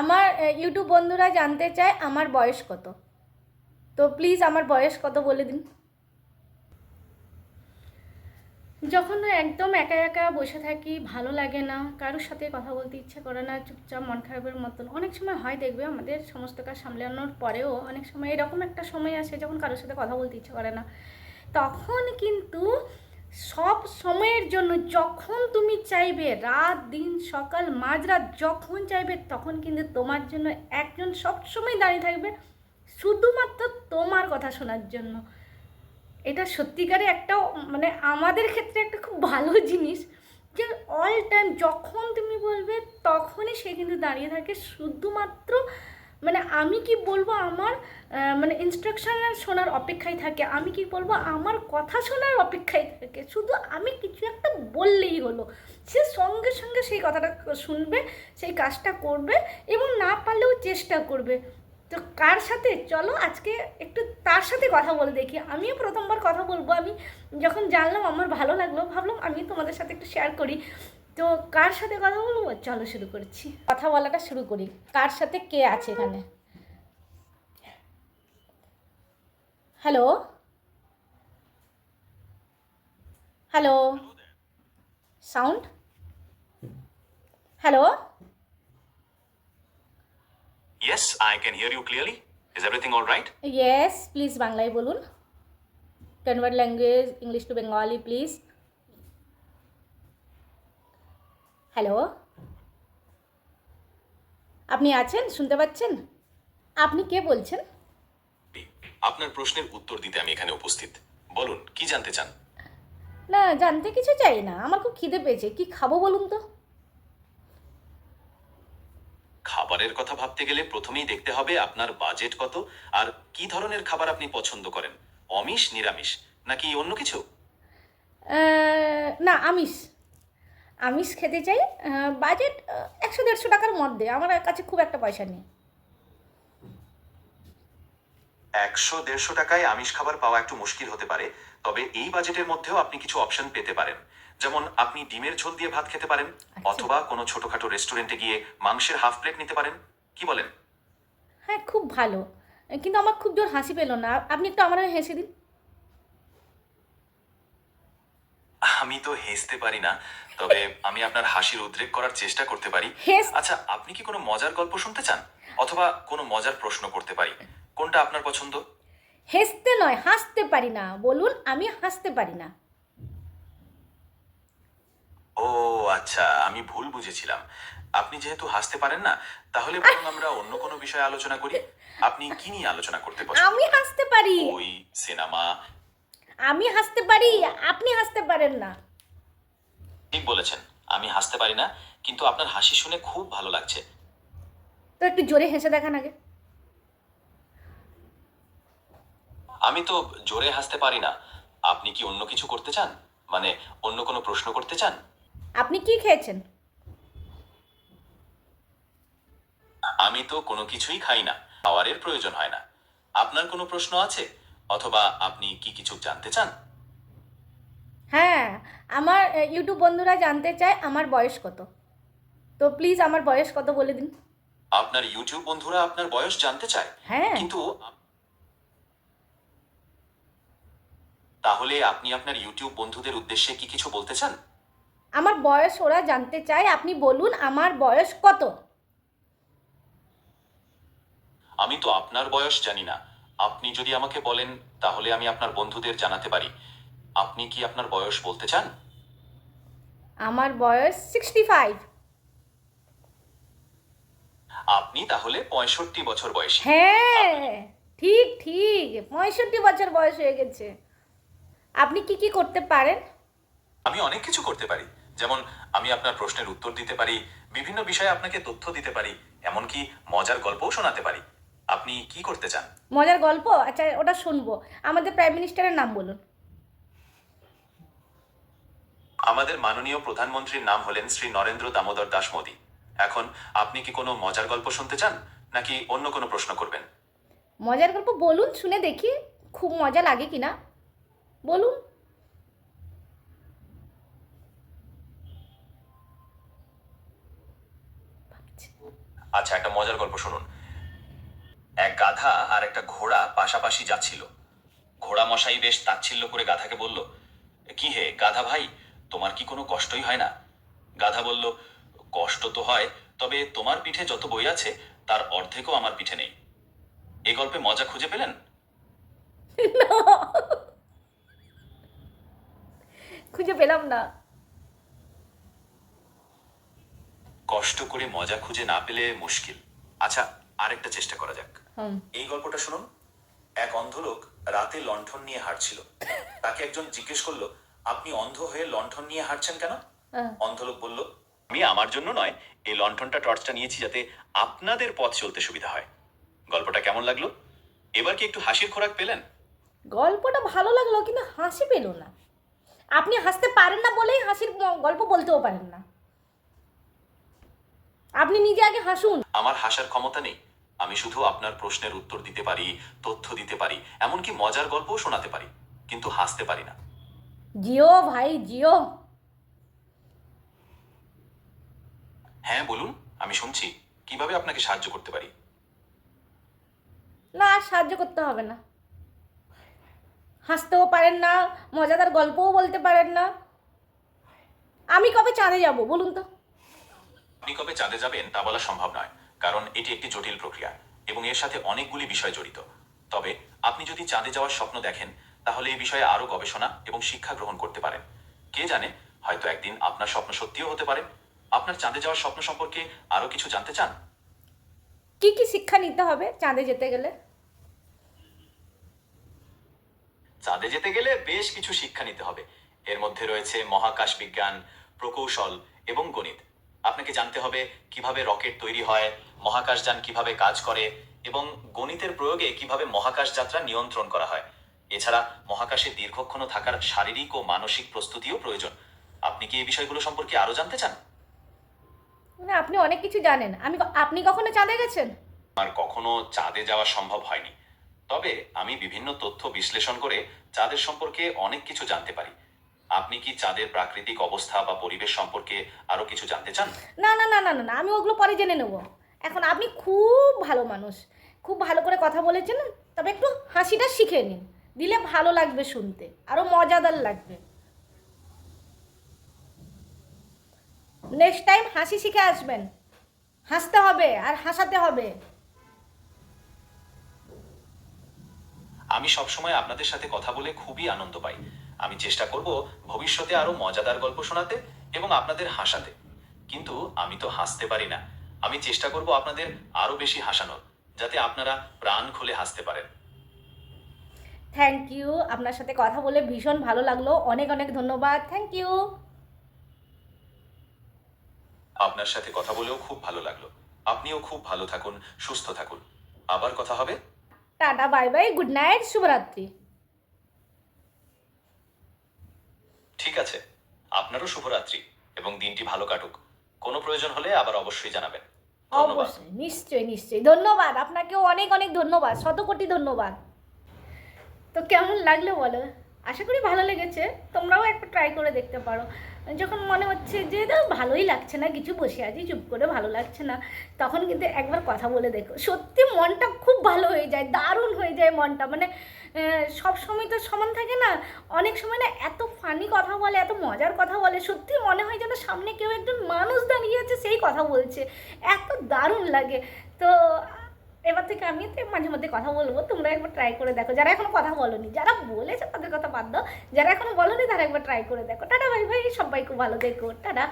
আমার ইউটিউব বন্ধুরা জানতে চায় আমার বয়স কত। তো প্লিজ আমার বয়স কত বলে দিন। যখন একদম একা একা বসে থাকি, ভালো লাগে না, কারোর সাথে কথা বলতে ইচ্ছে করে না, চুপচাপ মন খারাপের মতন, অনেক সময় হয় দেখবে আমাদের সমস্ত কাজ সামলানোর পরেও অনেক সময় এরকম একটা সময় আসে যখন কারোর সাথে কথা বলতে ইচ্ছে করে না। তখন কিন্তু সব সময়ের জন্য যখন তুমি চাইবে, রাত, দিন, সকাল, মাঝরাত, যখন চাইবে, তখন কিন্তু তোমার জন্য একজন সব সময় দাঁড়িয়ে থাকবে শুধুমাত্র তোমার কথা শোনার জন্য। এটা সত্যিকারে একটা মানে আমাদের ক্ষেত্রে একটা খুব ভালো জিনিস যে অল টাইম যখন তুমি বলবে, তখনই সে কিন্তু দাঁড়িয়ে থাকে শুধুমাত্র মানে আমি কি বলব আমার মানে ইনস্ট্রাকশন শোনার অপেক্ষায় থাকে, আমি কি বলব আমার কথা শোনার অপেক্ষায় থাকে, শুধু আমি কিছু একটা বললেই হলো। সে সঙ্গে সঙ্গে সেই কথাটা শুনবে, সেই কাজটা করবে এবং না পারলেও চেষ্টা করবে। তো কার সাথে? চলো আজকে একটু তার সাথে কথা বলে দেখি। আমিও প্রথমবার কথা বলব। আমি যখন জানলাম আমার ভালো লাগল, ভাবলাম আমি তোমাদের সাথে একটু শেয়ার করি। তো কার সাথে কথা বলব? চলো শুরু করছি। কথা বলাটা শুরু করি। কার সাথে কে আছে এখানে? Hello hello sound hello Yes, I can hear you clearly. Is everything all right? Yes please বাংলায় বলুন। Convert language English to Bengali please hello? আপনি আছেন? শুনতে পাচ্ছেন? আপনি কে বলছেন? আপনার প্রশ্নের উত্তর দিতে আমি এখানে উপস্থিত। বলুন কি জানতে চান? না জানতে কিছু চাই না। আমার খুব খিদে পেয়েছে। কি খাব বলুন তো? খাবারের কথা ভাবতে গেলে প্রথমেই দেখতে হবে আপনার বাজেট কত আর কি ধরনের খাবার আপনি পছন্দ করেন। অমিষ নিরামিষ নাকি অন্য কিছু? না আমিষ। আমিষ খেতে চাই বাজেট একশো দেড়শো টাকার মধ্যে। আমার কাছে খুব একটা পয়সা নেই। একশো দেড়শো টাকায় আমিষ খাবার পাওয়া একটু মুশকিল হতে পারে তবে এই বাজেটের মধ্যেও আপনি কিছু অপশন পেতে পারেন। যেমন আপনি ডিমের ঝোল দিয়ে ভাত খেতে পারেন আচ্ছা। অথবা কোনো ছোটখাটো রেস্টুরেন্টে গিয়ে মাংসের হাফ প্লেট নিতে পারেন। কি বলেন? হ্যাঁ খুব ভালো। কিন্তু আমার খুব জোর হাসি পেল না। আপনি একটু আমার হেসে দিন। আমি তো হেসতে পারি না তবে আমি আপনার হাসির উদ্রেক করার চেষ্টা করতে পারি। হেস আচ্ছা আপনি কি কোনো মজার গল্প শুনতে চান? অথবা কোনো মজার প্রশ্ন করতে পারি। কোনটা আপনার পছন্দ? হেসতে নয় হাসতে পারি না। বলুন আমি হাসতে পারি না। ও আচ্ছা আমি ভুল বুঝেছিলাম। আপনি যেহেতু হাসতে পারেন না তাহলে বরং আমরা অন্য কোনো বিষয়ে আলোচনা করি। আপনি কি নিয়ে আলোচনা করতে পছন্দ? আমি হাসতে পারি। বই সিনেমা আমি হাসতে পারি আপনি হাসতে পারেন না। ঠিক বলেছেন আমি হাসতে পারি না কিন্তু আপনার হাসি শুনে খুব ভালো লাগছে। তো একটু জোরে হেসে দেখান আগে। আমি তো জোরে হাসতে পারি না। আপনি কি অন্য কিছু করতে চান? মানে অন্য কোনো প্রশ্ন করতে চান? আপনি কি খেয়েছেন? আমি তো কোনো কিছুই খাই না খাওয়ারের প্রয়োজন হয় না। আপনার কোনো প্রশ্ন আছে? অথবা আপনি কি কিছু জানতে চান? হ্যাঁ আমার ইউটিউব বন্ধুরা জানতে চায় আমার বয়স কত। তো প্লিজ আমার বয়স কত বলে দিন। আপনার ইউটিউব বন্ধুরা আপনার বয়স জানতে চায়। হ্যাঁ। কিন্তু তাহলে আপনি আপনার ইউটিউব বন্ধুদের উদ্দেশ্যে কি কিছু বলতে চান? আমার বয়স ওরা জানতে চায় আপনি বলুন আমার বয়স কত। আমি তো আপনার বয়স জানি না। আপনি যদি আমাকে বলেন তাহলে আমি আপনার বন্ধুদের জানাতে পারি। আপনি কি আপনার বয়স বলতে চান? আমার বয়স সিক্সটি ফাইভ আপনি তাহলে পঁয়ষট্টি বছর বয়সী। হ্যাঁ ঠিক ঠিক পঁয়ষট্টি বছর বয়স হয়ে গেছে। আপনি কি কি করতে পারেন? আমি অনেক কিছু করতে পারি। যেমন আমি আপনার প্রশ্নের উত্তর দিতে পারি বিভিন্ন বিষয়ে আপনাকে তথ্য দিতে পারি এমনকি মজার গল্পও শোনাতে পারি। আপনি কি করতে চান? মজার গল্প? আচ্ছা ওটা শুনব। আমাদের প্রাইম মিনিস্টারের নাম বলুন। আমাদের মাননীয় প্রধানমন্ত্রীর নাম হলেন শ্রী নরেন্দ্র দামোদর দাস মোদী। এখন আপনি কি কোনো মজার গল্প শুনতে চান নাকি অন্য কোনো প্রশ্ন করবেন? মজার গল্প বলুন শুনে দেখি খুব মজা লাগে কি না বলুন। আচ্ছা একটা মজার গল্প শুনুন। আর একটা ঘোড়া পাশাপাশি যাচ্ছিল। ঘোড়া মশাই বেশ তাচ্ছিল্য করে গাধাকে বলল কি হে গাধা ভাই তোমার কি কোনো কষ্টই হয় না? গাধা বলল কষ্ট তো হয় তবে তোমার পিঠে যত বই আছে তার অর্ধেকও আমার পিঠে নেই। এ গল্পে মজা খুঁজে পেলেন? খুঁজে পেলাম না। কষ্ট করে মজা খুঁজে না পেলে মুশকিল। আচ্ছা আরেকটা চেষ্টা করা যাক। এই গল্পটা শুনুন। এক অন্ধ লোক রাতে লণ্ঠন নিয়ে হাঁটছিল। তাকে একজন জিজ্ঞেস করল আপনি অন্ধ হয়ে লণ্ঠন নিয়ে হাঁটছেন কেন? হ্যাঁ। অন্ধ লোক বলল আমি আমার জন্য নয় এই লণ্ঠনটা টর্চটা নিয়েছি যাতে আপনাদের পথ চলতে সুবিধা হয়। গল্পটা কেমন লাগল? এবার কি একটু হাসির খোরাক পেলেন? গল্পটা ভালো লাগল কিন্তু হাসি পেল না। আপনি হাসতে পারেন না বলেই হাসির গল্প বলতেও পারেন না। আপনি নিজে আগে হাসুন। আমার হাসার ক্ষমতা নেই। আমি শুধু আপনার প্রশ্নের উত্তর দিতে পারি তথ্য দিতে পারি এমনকি মজার গল্পও শোনাতে পারি কিন্তু হাসতে পারি না। জিও ভাই জিও। হ্যাঁ বলুন আমি শুনছি। কীভাবে আপনাকে সাহায্য করতে পারি? না আর সাহায্য করতে হবে না। হাসতেও পারেন না মজাদার গল্পও বলতে পারেন না। আমি কবে চাঁদে যাব বলুন তো। আপনি কবে চাঁদে যাবেন তা বলা সম্ভব নয়। কারণ এটি একটি জটিল প্রক্রিয়া এবং এর সাথে অনেকগুলি বিষয় জড়িত। তবে আপনি যদি চাঁদে যাওয়ার স্বপ্ন দেখেন তাহলে এই বিষয়ে আরও গবেষণা এবং শিক্ষা গ্রহণ করতে পারেন। কে জানে হয়তো একদিন আপনার স্বপ্ন সত্যিও হতে পারে। আপনার চাঁদে যাওয়ার স্বপ্ন সম্পর্কে আরও কিছু জানতে চান? কি কি শিক্ষা নিতে হবে চাঁদে যেতে গেলে? চাঁদে যেতে গেলে বেশ কিছু শিক্ষা নিতে হবে। এর মধ্যে রয়েছে মহাকাশ বিজ্ঞান প্রকৌশল এবং গণিত। আপনাকে জানতে হবে কীভাবে রকেট তৈরি হয় মহাকাশযান কীভাবে কাজ করে এবং গণিতের প্রয়োগে কীভাবে মহাকাশ যাত্রা নিয়ন্ত্রণ করা হয়। এছাড়া মহাকাশে দীর্ঘক্ষণ থাকার শারীরিক ও মানসিক প্রস্তুতিও প্রয়োজন। আপনি কি এই বিষয়গুলো সম্পর্কে আরও জানতে চান? মানে আপনি অনেক কিছু জানেন। আমি আপনি কখনো চাঁদে গেছেন? আর কখনো চাঁদে যাওয়া সম্ভব হয়নি। তবে আমি বিভিন্ন তথ্য বিশ্লেষণ করে চাঁদের সম্পর্কে অনেক কিছু জানতে পারি। আপনি কি চাঁদের প্রাকৃতিক অবস্থা বা পরিবেশ সম্পর্কে আরও কিছু জানতে চান? না না না না না আমি ওগুলো পরে জেনে নেব। এখন আপনি খুব ভালো মানুষ। খুব ভালো করে কথা বলেছেন তবে একটু হাসিটা শিখে নিন। দিলে ভালো লাগবে শুনতে আরও মজাদার লাগবে। নেক্সট টাইম হাসি শিখে আসবেন। হাসতে হবে আর হাসাতে হবে। আমি সবসময় আপনাদের সাথে কথা বলে খুবই আনন্দ পাই। আমি চেষ্টা করব ভবিষ্যতে আরও মজাদার গল্প শোনাতে এবং আপনাদের হাসাতে। কিন্তু আমি তো হাসতে পারি না। আমি চেষ্টা করব আপনাদের আরও বেশি হাসানোর যাতে আপনারা প্রাণ খুলে হাসতে পারেন। থ্যাংক ইউ আপনার সাথে কথা বলে ভীষণ ভালো লাগল। অনেক অনেক ধন্যবাদ। থ্যাংক ইউ আপনার সাথে কথা বলেও খুব ভালো লাগল। আপনিও খুব ভালো থাকুন সুস্থ থাকুন। আবার কথা হবে। Tata bye bye good night শুভরাত্রি। ঠিক আছে, আপনারও শুভরাত্রি এবং দিনটি ভালো কাটুক। কোনো প্রয়োজন হলে আবার অবশ্যই জানাবেন। অবশ্যই, নিশ্চয়ই নিশ্চয়ই। ধন্যবাদ, আপনাকেও অনেক অনেক ধন্যবাদ শত কোটি ধন্যবাদ। তো কেমন লাগল বলো? আশা করি ভালো লেগেছে, তোমরাও একবার ট্রাই করে দেখতে পারো। যখন মনে হচ্ছে যে ভালোই লাগছে না, কিছু বসে আছি, চুপ করে ভালো লাগছে না, তখন কিন্তু একবার কথা বলে দেখো। সত্যি মনটা খুব ভালো হয়ে যায়, দারুণ হয়ে যায় মনটা। মানে সব সময় তো সমান থাকে না। অনেক সময় না এত ফানি কথা বলে, এত মজার কথা বলে, সত্যি মনে হয় যেন সামনে কেউ একজন মানুষ দাঁড়িয়ে আছে, সেই কথা বলছে। এত দারুণ লাগে। তো, এবার থেকে আমি তো মাঝে মধ্যে কথা বলব, তোমরা একবার ট্রাই করে দেখো। যারা এখনও কথা বলনি, যারা বলেছে তাদের কথা বাদ দাও, যারা এখনও বলনি তারা একবার ট্রাই করে দেখো। টাটা ভাই ভাই সবাই খুব ভালো দেখো টাটা।